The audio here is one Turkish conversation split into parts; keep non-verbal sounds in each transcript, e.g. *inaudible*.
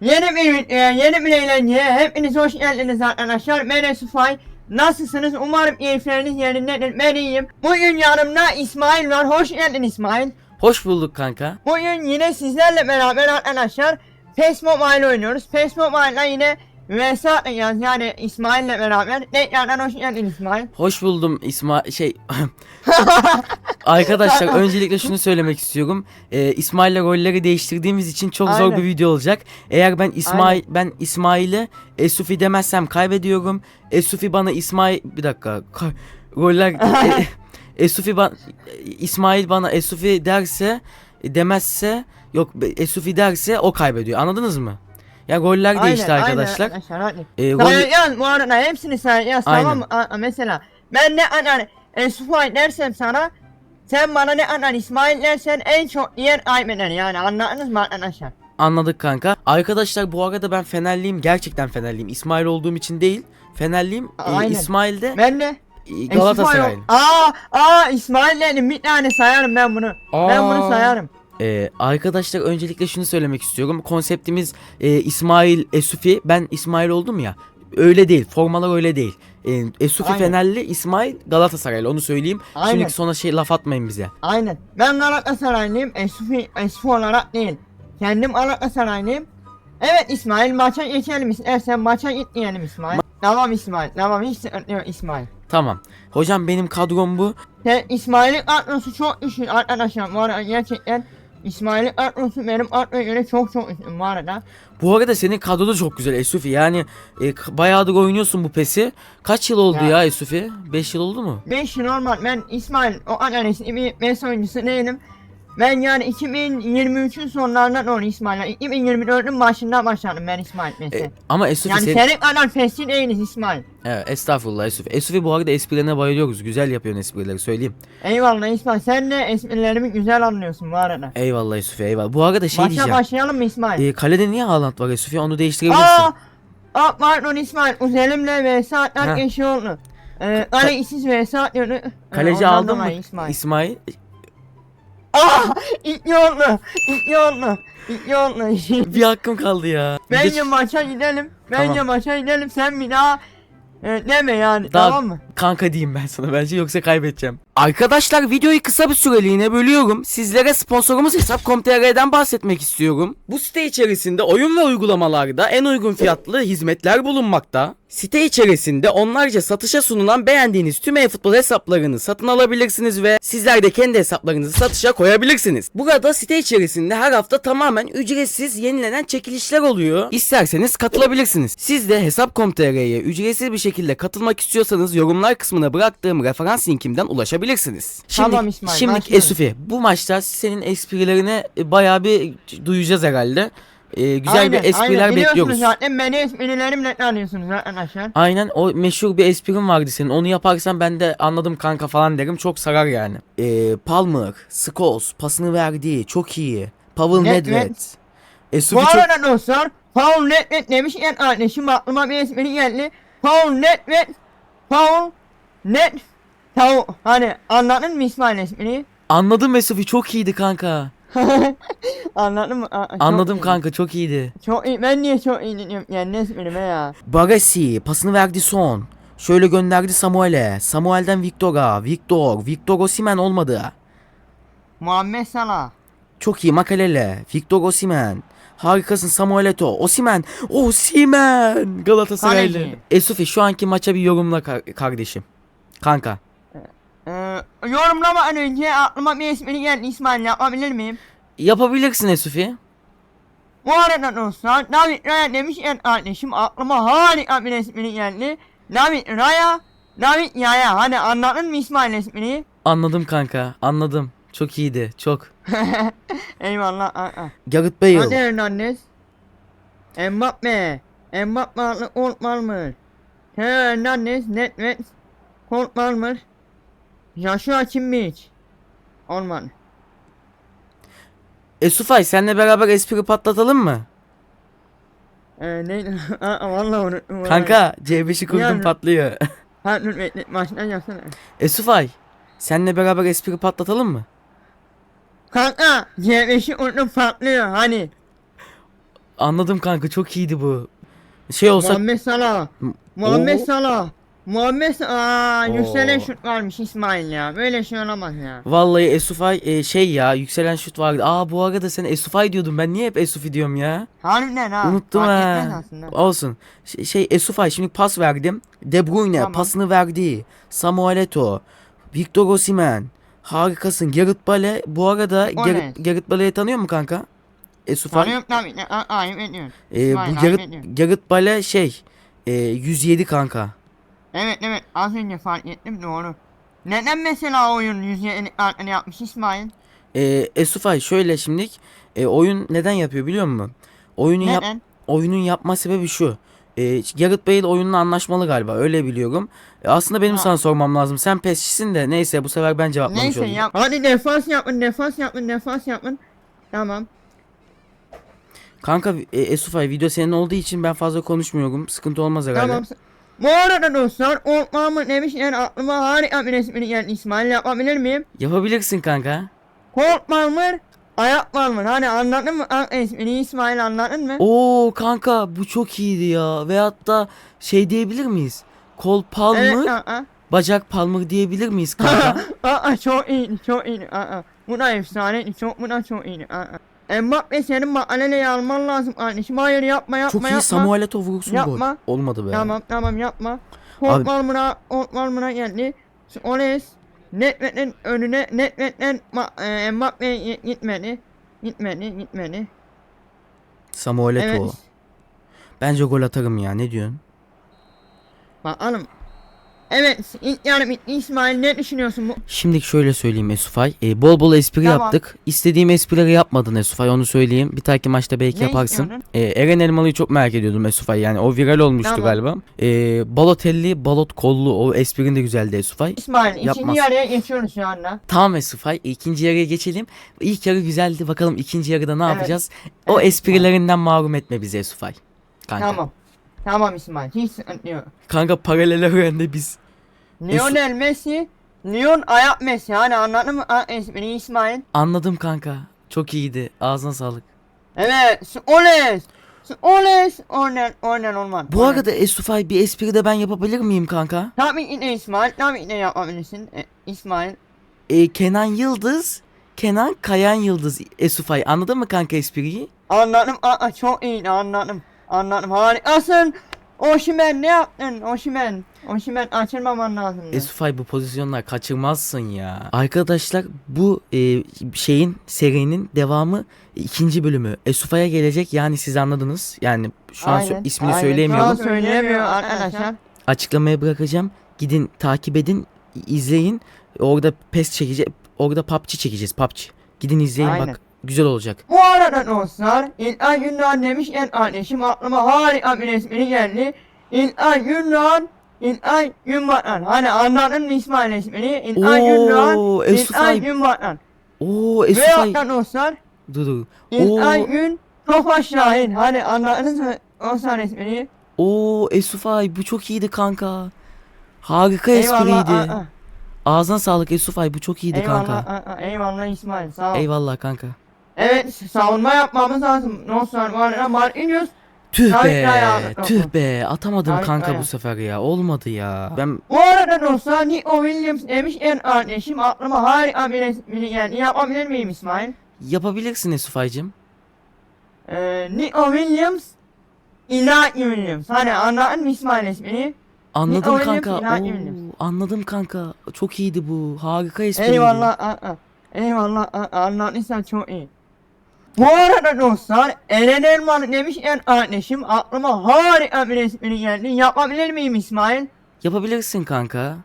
Yeni bir e, yeni bir eğlenceye hepiniz hoş geldiniz arkadaşlar. Ben Esufay. Nasılsınız? Umarım keyifleriniz yerindedir. Ben iyiyim. Bugün yanımda İsmail var. Hoş geldin İsmail. Hoş bulduk kanka. Bugün yine sizlerle beraber arkadaşlar PES Mobile oynuyoruz. PES Mobile'la yine vs atacağız yani İsmail'le beraber. Tekrardan hoş geldin İsmail. Hoş buldum İsmail şey *laughs* Arkadaşlar öncelikle şunu söylemek istiyorum. Ee, İsmail'le rolleri değiştirdiğimiz için çok zor Aynen. bir video olacak. Eğer ben İsmail ben İsmail'e Esufi demezsem kaybediyorum. Esufi bana İsmail bir dakika. Ka- roller *laughs* e, Esufi ban İsmail bana Esufi derse e, demezse yok Esufi derse o kaybediyor. Anladınız mı? Ya değişti Aynen, arkadaşlar. Aynen arkadaşlar. Ee, rol- Sayacağız bu arada hepsini sayacağız Aynen. tamam mesela ben ne anan Esufay dersem sana sen bana ne anan İsmail dersen en çok yer kaybeder yani anladınız mı arkadaşlar? Anladık kanka. Arkadaşlar bu arada ben Fenerliyim. Gerçekten Fenerliyim. İsmail olduğum için değil. Fenerliyim. Ee, Aynen. İsmail de Ben de e, Galatasaraylı. Aa aa İsmail dedim bir tane sayarım ben bunu. Ben bunu Aa. sayarım. Ee, arkadaşlar öncelikle şunu söylemek istiyorum. Konseptimiz e, İsmail Esufi. Ben İsmail oldum ya. Öyle değil. Formalar öyle değil. Ee, Esufi Aynen. Fenerli, İsmail Galatasaraylı. Onu söyleyeyim. Aynen. Şimdi sonra şey laf atmayın bize. Aynen. Ben Galatasaraylıyım. Esufi, Esufi olarak değil. Kendim Galatasaraylıyım. Evet İsmail maça geçelim istersen maça git diyelim İsmail. Tamam İsmail. Tamam hiç sıkıntı yok İsmail. Tamam. Hocam benim kadrom bu. Sen İsmail'in kadrosu çok düşük arkadaşlar bu arada gerçekten İsmail'in kadrosu benim kadroya göre çok çok üstün bu arada. Bu arada senin kadro da çok güzel Esufi. Yani e, bayağıdır oynuyorsun bu PES'i. Kaç yıl oldu Ya. ya Esufi? 5 yıl oldu mu? 5 yıl normal ben İsmail o eski bir mes oyuncusu değilim. Ben yani 2023'ün sonlarından doğru İsmail'e 2024'ün başında başladım ben İsmail mesle. E, ama Esufi yani senin... senin kadar fesli değiliz İsmail. Evet, estağfurullah Esufi. Esufi bu arada esprilerine bayılıyoruz. Güzel yapıyorsun esprileri söyleyeyim. Eyvallah İsmail sen de esprilerimi güzel anlıyorsun bu arada. Eyvallah Esufi eyvallah. Bu arada şey Maça diyeceğim. başlayalım mı İsmail? E, kalede niye Haaland var Esufi? Onu değiştirebilirsin. Aa! Aa pardon İsmail Uzelim'le ve saatler geçiyor. Ee, kaleciz ve saat yönü. Kaleci aldın mı? İsmail. İsmail. İlk yollu! İlk yollu! İlk yollu! *laughs* bir hakkım kaldı ya. Bence maça gidelim. Bence Tamam. maça gidelim. Sen bir daha e, deme yani. Daha- Tamam mı? Kanka diyeyim ben sana bence yoksa kaybedeceğim. Arkadaşlar videoyu kısa bir süreliğine bölüyorum. Sizlere sponsorumuz Hesap.com.tr'den bahsetmek istiyorum. Bu site içerisinde oyun ve uygulamalarda en uygun fiyatlı hizmetler bulunmakta. Site içerisinde onlarca satışa sunulan beğendiğiniz tüm e-futbol hesaplarını satın alabilirsiniz ve sizler de kendi hesaplarınızı satışa koyabilirsiniz. Burada site içerisinde her hafta tamamen ücretsiz yenilenen çekilişler oluyor. İsterseniz katılabilirsiniz. Siz de Hesap.com.tr'ye ücretsiz bir şekilde katılmak istiyorsanız yorumlar kısmına bıraktığım referans linkimden ulaşabilirsiniz. Şimdi, Tamam İsmail, Şimdi başlayalım. Esufi bu maçta senin esprilerini e, bayağı bir duyacağız herhalde. E, güzel Aynen, bir espriler aynen. bekliyoruz. Zaten beni esprilerimle tanıyorsunuz arkadaşlar. Aynen o meşhur bir esprin vardı senin. Onu yaparsan ben de anladım kanka falan derim. Çok sarar yani. Ee, Palmer, Scholes pasını verdi. Çok iyi. Pavel Nedved. net. Esufi Bu çok... arada dostlar Paul Nedved demişken kardeşim aklıma bir espri geldi. Paul Nedved Paul Net Paul Hani anladın mı İsmail espriyi? Anladım Esufi çok iyiydi kanka. *laughs* Anladın mı? Çok Anladım iyi. kanka çok iyiydi. Çok iyi. Ben niye çok iyi dinliyorum yani ne ya? Baresi pasını verdi son. Şöyle gönderdi Samuel'e. Samuel'den Victor'a. Victor. Victor Osimhen olmadı. Muhammed Salah. Çok iyi Makalele. Victor Osimhen. Harikasın Samuel Eto'o. Osimhen. Osimhen. Galatasaraylı. Kaleci. Esufi şu anki maça bir yorumla kar- kardeşim. Kanka. Ee, yorumlamadan önce aklıma bir espri geldi İsmail yapabilir miyim? Yapabilirsin Esufi. Bu arada dostlar David Raya demişken kardeşim aklıma harika bir espri geldi. David Raya, David Yaya. Hani anladın mı İsmail espriyi? Anladım kanka. Anladım. Çok iyiydi. Çok. *laughs* Eyvallah. Gareth Hadi Bale. Hernandez. Mbappe. Mbappe adlı Cole Palmer. Theo Hernandez. Nedved. Cole Joshua Kimmich. Olmadı. Esufay senle beraber espri patlatalım mı? Ee, neydi? Aa, *laughs* vallahi unuttum. Kanka C5'i kurdum Yani- patlıyor. *laughs* Ha dur bekle. Baştan yapsana. Esufay senle beraber espri patlatalım mı? Kanka C5'i unuttum patlıyor hani. Anladım kanka çok iyiydi bu. Şey olsa Muhammed Salah. Muhammed Oo. Salah. Muhammed. Aa, yükselen şut varmış İsmail ya. Böyle şey olamaz ya. Vallahi Esufay e, şey ya yükselen şut vardı. Aa bu arada sen Esufay diyordun. Ben niye hep Esufi diyorum ya? Harbiden ha. Unuttum fark etmez ha. aslında. Olsun. Şey, şey Esufay şimdi pas verdim. De Bruyne Tamam. pasını verdi. Samuel Eto'o. Victor Osimhen. Harikasın. Gerrit Bale. Bu arada O Gerrit, ne? Gerrit Bale'yi tanıyor mu kanka? Esufay. Tanıyorum tabii. Ayıp ediyorum. Ee, İsmail, bu ayıp Gerrit, ediyorum. Gerrit Bale şey. E, 107 kanka. Evet evet az önce fark ettim doğru. Neden mesela oyun yüzeye artını yapmış İsmail? E, Esufay şöyle şimdilik. E, oyun neden yapıyor biliyor musun? Oyunun yap oyunun yapma sebebi şu. E, Gareth Bale oyunla anlaşmalı galiba öyle biliyorum. E, aslında benim Ha. sana sormam lazım. Sen pesçisin de neyse bu sefer ben cevaplamış Neyse olayım. yap. Hadi defans yapın defans yapın defans yapın. Tamam. Kanka e, Esufay video senin olduğu için ben fazla konuşmuyorum. Sıkıntı olmaz herhalde. Tamam. Bu arada dostlar Ortmamın demiş yani aklıma harika bir resmini geldi İsmail yapabilir miyim? Yapabilirsin kanka. Kolt marmır, ayak marmır. Hani anladın mı? İsmini İsmail anladın mı? Oo kanka bu çok iyiydi ya. Veyahut da şey diyebilir miyiz? Kol palmı, Evet, aa. bacak palmı diyebilir miyiz kanka? *laughs* aa çok iyiydi çok iyiydi aa. Bu da efsaneydi çok bu da çok iyiydi aa. Mbappe senin mahalleyi alman lazım kardeşim. Hayır yapma yapma çok iyi yapma. Samuel Eto'o vurursun gol. Yapma. Olmadı be. Tamam tamam yapma. Abi- Kolt marmıra, kolt marmıra geldi. Oles. Netmet'in önüne Netmet'ten ma- e, Mbappe'ye gitmedi. Gitmedi gitmedi. Samuel Eto'o. Evet. Bence gol atarım ya ne diyorsun? Bakalım. Evet ilk yarım bitti. İsmail ne düşünüyorsun bu? Şimdi şöyle söyleyeyim Esufay. Ee, bol bol espri Tamam. yaptık. İstediğim esprileri yapmadın Esufay onu söyleyeyim. Bir dahaki maçta belki Ne yaparsın. istiyordun? Ee, Eren Elmalı'yı çok merak ediyordum Esufay. Yani o viral olmuştu Tamam. galiba. Ee, Balotelli, Balot kollu o esprin de güzeldi Esufay. İsmail Yapmaz. ikinci yarıya geçiyoruz şu anda. Tamam Esufay. ikinci yarıya geçelim. İlk yarı güzeldi. Bakalım ikinci yarıda ne Evet. yapacağız? O Evet, esprilerinden mahrum etme bizi Esufay. Kanka. Tamam. Tamam İsmail hiç sıkıntı yok. Kanka paralel evrende biz. Lionel Messi, Leon ayak Messi. Hani anladın mı? Ayak ismini İsmail. Anladım kanka. Çok iyiydi. Ağzına sağlık. Evet. Oles. Oles. Ornen. Ornen olmaz. Bu arada Esufay bir espri de ben yapabilir miyim kanka? Tabii ki de İsmail. Tabii ki de yapabilirsin. E, İsmail. e, Kenan Yıldız, Kenan Kayan Yıldız Esufay. Anladın mı kanka espriyi? Anladım. Aa, çok iyi anladım. Anladım. Harikasın. Oşimen ne yaptın? Oşimen. Oşimen açılmaman lazım. Esufay bu pozisyonlar kaçırmazsın ya. Arkadaşlar bu e, şeyin serinin devamı ikinci bölümü. Esufay'a gelecek yani siz anladınız. Yani şu an sö- ismini Şu an söyleyemiyorum. söyleyemiyor arkadaşlar. Açıklamaya bırakacağım. Gidin takip edin, izleyin. Orada PES çekeceğiz. Orada PUBG çekeceğiz. PUBG. Gidin izleyin Aynen. bak. Güzel olacak. Bu arada dostlar İlhan Gündoğan demiş en kardeşim aklıma harika bir resmini geldi. İlhan Gündoğan İlhan Günbatan. Hani anladın mı İsmail ismini? İlhan Gündoğan İlhan. Günbatan. Oo Ve Esufay. hatta dostlar Dur dur. İlhan. Gün Tofaş Şahin. Hani anladınız mı Dostlar ismini? Oo Esufay bu çok iyiydi kanka. Harika Eyvallah. espriydi. aa. Ağzına sağlık Esufay bu çok iyiydi Eyvallah. kanka. Eyvallah İsmail sağ ol. Eyvallah kanka. Evet savunma yapmamız lazım. Dostlar bu arada Marquinhos Tüh Tabii be, tüh be. Atamadım Tabii kanka ayağı. bu sefer ya. Olmadı ya. Ben Bu arada dostlar Nico Williams demiş en kardeşim aklıma harika bir resmini geldi. Yapabilir miyim İsmail? yapabilirsin Esufaycım. Ee, Nico Williams İlaki Williams. Hani anladın mı İsmail ismini? Anladım Nico Williams, kanka. İlhan Oo, Williams. anladım kanka. Çok iyiydi bu. Harika espriydi. Eyvallah. Aa, aa. Eyvallah. Aa, anladıysan çok iyi. Bu arada dostlar Eren Elmalı demiş en kardeşim aklıma harika bir resmini geldi. Yapabilir miyim İsmail? Yapabilirsin kanka.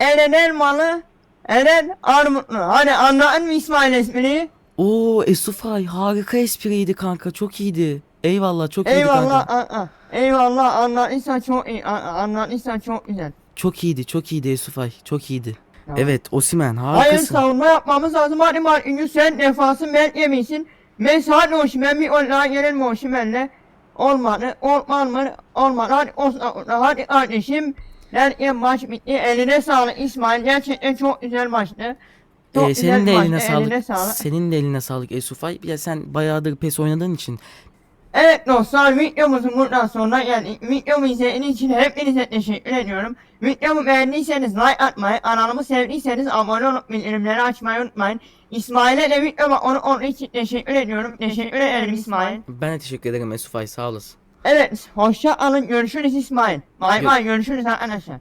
Eren Elmalı Eren Armutlu. Hani anladın mı İsmail ismini? Oo Esufay harika espriydi kanka. Çok iyiydi. Eyvallah çok iyiydi Eyvallah. kanka. Aa, aa. Eyvallah anladıysan çok iyi. Aa, anladıysan çok güzel. Çok iyiydi çok iyiydi Esufay. Çok iyiydi. Evet Osimen Hayır harikasın. savunma yapmamız lazım. Hadi Marquinhos sen defansın ben yemişsin. Ben hadi Oşimen bir onlara gelelim Oşimen'le. Olmadı. Olmaz mı? Olmadı. Hadi Osman hadi kardeşim. Derken maç bitti. Eline sağlık İsmail. Gerçekten çok güzel maçtı. Çok Ee, güzel senin de eline sağlık. eline sağlık. Senin de eline sağlık Esufay. Ya sen bayağıdır PES oynadığın için. Evet dostlar videomuzun buradan sonuna geldik. Videomu izlediğiniz için hepinize teşekkür ediyorum. Videomu beğendiyseniz like atmayı, kanalımı sevdiyseniz abone olup bildirimleri açmayı unutmayın. İsmail'e de videoma onu onun için teşekkür ediyorum. Teşekkür ederim İsmail. Ben de teşekkür ederim Esufay sağ olasın. Evet, hoşça kalın. Görüşürüz İsmail. Bay bay görüşürüz arkadaşlar.